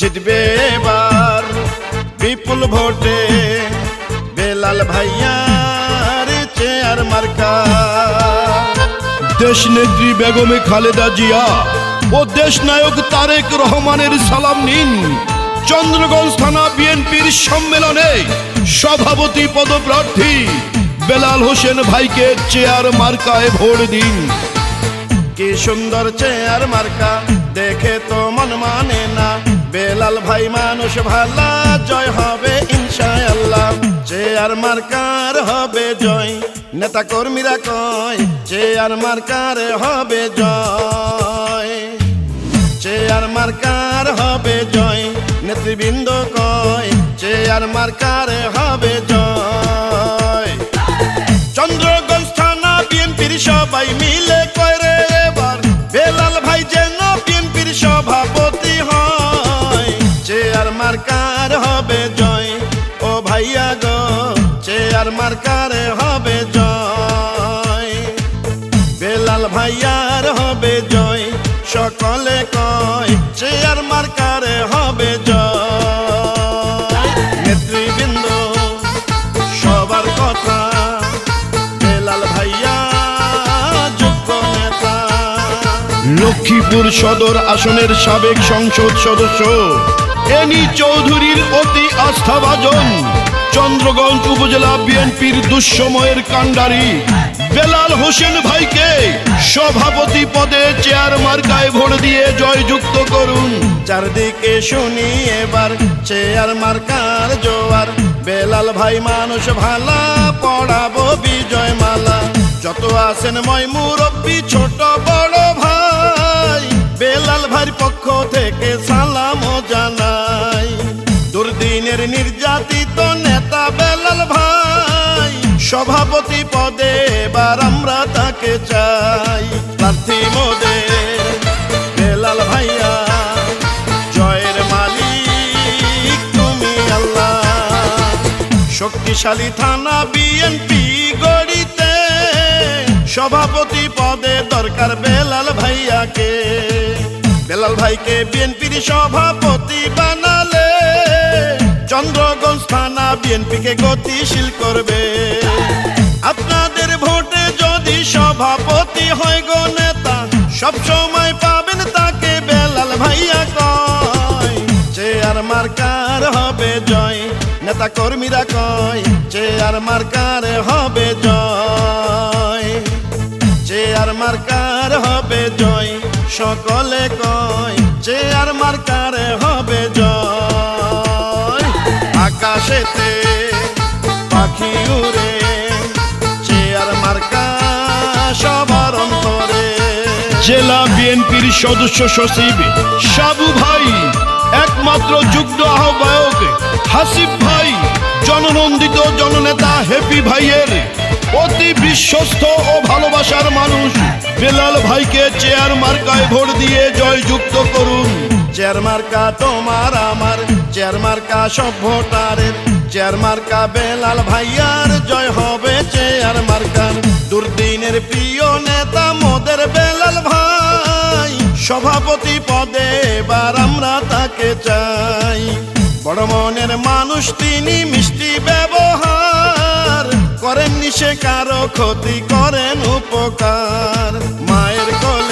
জিতবে এবার। বিপুল ভোটে বেলাল ভাইয়ার চেয়ার মার্কা দেশ নেত্রী বেগমে খালেদা জিয়া ও দেশ নায়ক তারেক রহমানের সালাম নিন। চন্দ্রগঞ্জ থানা বিএনপির সম্মেলনে সভাপতি পদপ্রার্থী বেলাল হোসেন ভাইকে চেয়ার মার্কায় ভোট দিন। কি সুন্দর চেয়ার মার্কা দেখে তো মন মানে না। বেলাল ভাই মানুষ ভালা, জয় হবে ইনশাআল্লাহ। চেয়ার মার্কার হবে জয়, নেতা কর্মীরা কয় চেয়ার মার্কার হবে জয়। চেয়ার মার্কার হবে জয়, নেতৃবৃন্দ কয় চেয়ার মার্কার হবে জয়। চন্দ্রগঞ্জ থানা, বিএনপির সবাই মিলে চেয়ার মার্কার হবে জয়। বেলাল ভাইয়ার হবে জয়, সকলে কয় চেয়ার মার্কার হবে জয়। নেতৃবৃন্দ, সবার কথা, বেলাল ভাইয়া যোগ্য নেতা। লক্ষ্মীপুর সদর আসনের সাবেক সংসদ সদস্য এনি চৌধুরীর অতি আস্থাভাজন চন্দ্রগঞ্জ উপজেলা বিএনপির দুঃসময়ের কাণ্ডারি। বেলাল হোসেন ভাইকে সভাপতি পদে চেয়ার মার্কায় ভোট দিয়ে জয়যুক্ত করুন। চারদিকে শুনি এবার চেয়ার মার্কার জোয়ার। বেলাল ভাই মানুষ ভালা, পড়াবো বিজয় মালা যত আছেন ময় মুরব্বী, ছোট, বড় ভাই। বেলাল ভাইয়ের পক্ষ থেকে সালাম জানাই। দুর্দিনের নির্যাতিত সভাপতি পদে এবার আমরা তাকে চাই। প্রার্থী মোদের বেলাল ভাইয়া, জয়ের মালিক তুমি আল্লাহ। শক্তিশালী থানা বিএনপি গড়িতে সভাপতি পদে দরকার বেলাল ভাইয়াকে। বেলাল ভাইকে বিএনপির সভাপতি বানালে চন্দ্রগঞ্জ থানা বিএনপিকে গতিশীল করবে। আপনাদের ভোটে যদি সভাপতি হয় গো নেতা, সব সময় পাবেন তাকে বেলাল ভাইয়া কয়। চেয়ার মার্কার হবে জয়, নেতা কর্মীরা কয় চেয়ার মার্কার হবে জয়। চেয়ার মার্কার হবে জয়, সকলে কয় চেয়ার মার্কার হবে জয়। আকাশেতে পাখি উড়ে চেয়ার মার্কা সবার অন্তরে। জেলা বিএনপির সদস্য সচিব সাবু ভাই একমাত্র যুগ্ম আহ্বায়ক হাসিফ ভাই জননন্দিত জননেতা হ্যাপি ভাইয়ের অতি বিশ্বস্ত ও ভালোবাসার মানুষ। বেলাল ভাইকে চেয়ার মার্কায় ভোট দিয়ে জয়যুক্ত করুন। চেয়ার মার্কা তোমার আমার। চেয়ার মার্কা সব ভোটারের চেয়ার মার্কা বেলাল ভাইয়ার, জয় হবে চেয়ার মার্কার। দুর্দিনের প্রিয় নেতা মোদের বেলাল ভাই, সভাপতি পদে এবার আমরা তাকে চাই। বড় মনের মানুষ, তিনি মিষ্টি ব্যবহার করেন নিশে কারও ক্ষতি, করেন উপকার। মায়ের কোলে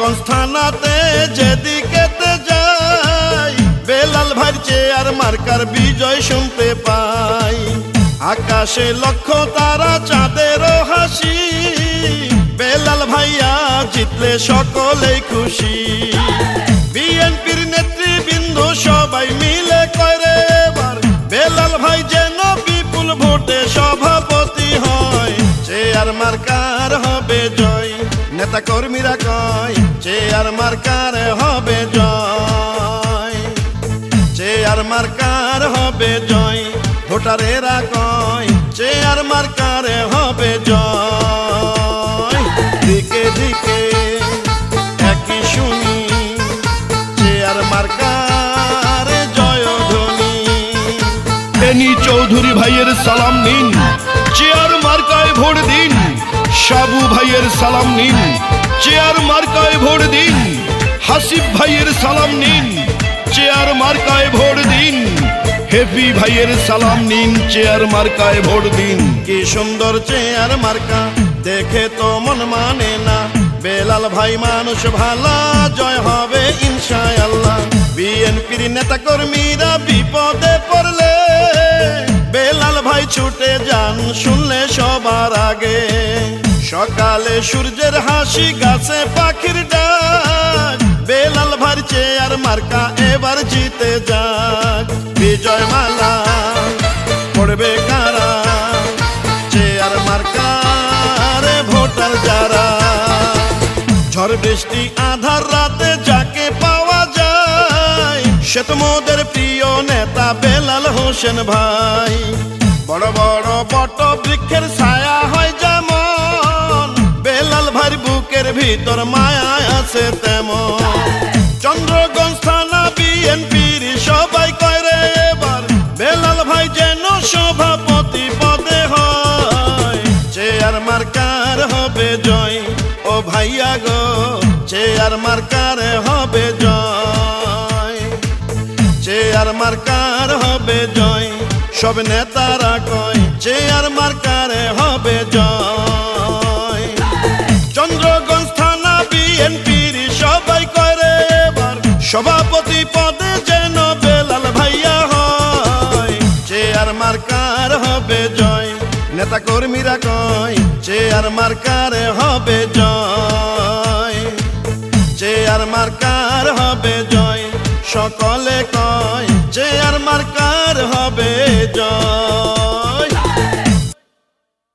চন্দ্রগঞ্জ থানাতে যেদিকেতে যাই, বেলাল ভাইয়ের চেয়ার মার্কার বিজয় শুনতে পাই। আকাশে লক্ষ তারা চাঁদেরও হাসি, বেলাল ভাইয়া জিতলে সকলেই খুশি। বিএনপির নেতৃবৃন্দ সবাই মিলে করে এবার, বেলাল ভাই যেন বিপুল ভোটে সভাপতি হয়। চেয়ার মার্কার হবে জয় নেতা কর্মীরা কয় চেয়ার মার্কার হবে জয়। চেয়ার মার্কার হবে জয়, ভোটারেরা কয় চেয়ার মার্কার হবে জয়। দিকে দিকে একই শুনি চেয়ার মার্কার জয় ধ্বনি। এনি চৌধুরী ভাইয়ের সালাম নিন চেয়ার মার্কায় ভোট দিন, সাবু ভাইয়ের সালাম নিন। চেয়ার মার্কায় ভোট দিন। হাসিফ ভাইয়ের সালাম নিন, চেয়ার মার্কায় ভোট দিন। হেপি ভাইয়ের সালাম নিন, চেয়ার মার্কায় ভোট দিন। কি সুন্দর চেয়ার মার্কা, দেখে তো মন মানে না। বেলাল ভাই মানুষ ভালো, জয় হবে ইনশাআল্লাহ। বিএনপির নেতা কর্মীরা বিপদে পড়লে, বেলাল ভাই ছুটে যান শুনলে সবার আগে। সকালে সূর্যের হাসি, গাছে পাখির ডাক। বেলাল ভাই চেয়ার মার্কা এবার জিতে যাক। বিজয় মালা পড়বে কারা? চেয়ার মার্কারে ভোটার যারা? ঝড় বৃষ্টি আধার রাতে যাকে পাওয়া যায়, সে তো মোদের প্রিয় নেতা বেলাল হোসেন ভাই। বড় বড় বট বৃক্ষের ছায়া ভিতর মায়া আছে তেমন। চন্দ্রগঞ্জ থানা বিএনপির সবাই কয় রে এবার, বেলাল ভাই যেন সভাপতি পদে হয়। চেয়ার মার্কার হবে জয়, ও ভাইয়া গো, চেয়ার মার্কার হবে জয়। চেয়ার মার্কার হবে জয়, সব নেতারা কয়, চেয়ার মার্কার হবে জয়। বিএনপির সবাই করে এবার, সভাপতি পদে যেন বেলাল ভাইয়া হয়। চেয়ার মার্কার হবে জয় নেতা কর্মীরা কয়, চেয়ার মার্কার হবে জয়। চেয়ার মার্কার হবে জয়, সকলে কয়, চেয়ার মার্কার হবে জয়।